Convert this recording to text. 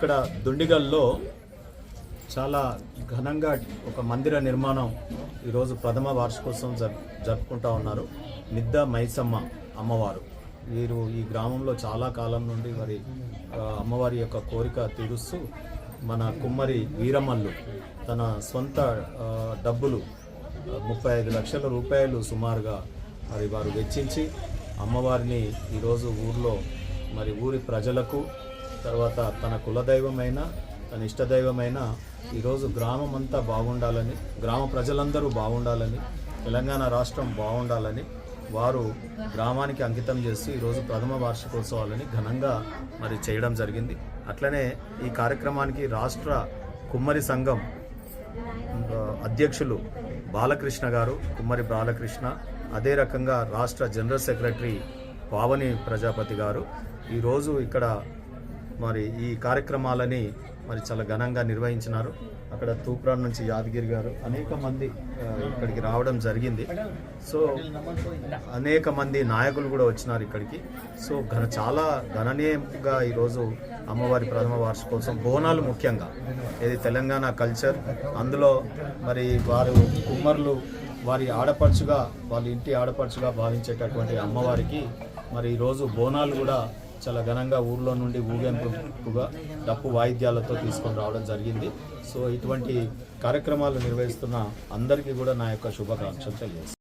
ఇక్కడ దుండిగల్లో చాలా ఘనంగా ఒక మందిర నిర్మాణం ఈరోజు ప్రథమ వార్షికోత్సవం జరుపుకుంటా ఉన్నారు. నిద్ద మైసమ్మ అమ్మవారు. వీరు ఈ గ్రామంలో చాలా కాలం నుండి మరి అమ్మవారి యొక్క కోరిక తీరుస్తూ మన కుమ్మరి వీరమల్లు తన సొంత డబ్బులు ముప్పై ఐదు లక్షల రూపాయలు సుమారుగా మరి వారు వెచ్చించి అమ్మవారిని ఈరోజు ఊర్లో మరి ఊరి ప్రజలకు తర్వాత తన కులదైవమైన తన ఇష్టదైవమైన ఈరోజు గ్రామం అంతా బాగుండాలని గ్రామ ప్రజలందరూ బాగుండాలని తెలంగాణ రాష్ట్రం బాగుండాలని వారు గ్రామానికి అంకితం చేస్తూ ఈరోజు ప్రథమ వార్షికోత్సవాలని ఘనంగా మరి చేయడం జరిగింది. అట్లనే ఈ కార్యక్రమానికి రాష్ట్ర కుమ్మరి సంఘం అధ్యక్షులు బాలకృష్ణ గారు కుమ్మరి బాలకృష్ణ అదే రకంగా రాష్ట్ర జనరల్ సెక్రటరీ పావని ప్రజాపతి గారు. ఈరోజు ఇక్కడ మరి ఈ కార్యక్రమాలని మరి చాలా ఘనంగా నిర్వహించినారు. అక్కడ తూప్రాన్ నుంచి యాదగిరి గారు అనేక మంది ఇక్కడికి రావడం జరిగింది. సో అనేక మంది నాయకులు కూడా వచ్చినారు ఇక్కడికి. సో ఘన చాలా గణనీయంగా ఈరోజు అమ్మవారి ప్రథమ వార్షికోత్సవం బోనాలు ముఖ్యంగా. ఇది తెలంగాణ కల్చర్. అందులో మరి వారు కుమ్మర్లు వారి ఆడపడుచుగా వాళ్ళ ఇంటి ఆడపడుచుగా భావించేటటువంటి అమ్మవారికి మరి ఈరోజు బోనాలు కూడా చాలా ఘనంగా ఊర్లో నుండి ఊగేంపుగా డప్పు వాయిద్యాలతో తీసుకొని రావడం జరిగింది. సో ఇటువంటి కార్యక్రమాలు నిర్వహిస్తున్న అందరికీ కూడా నా యొక్క శుభాకాంక్షలు తెలియజేస్తాను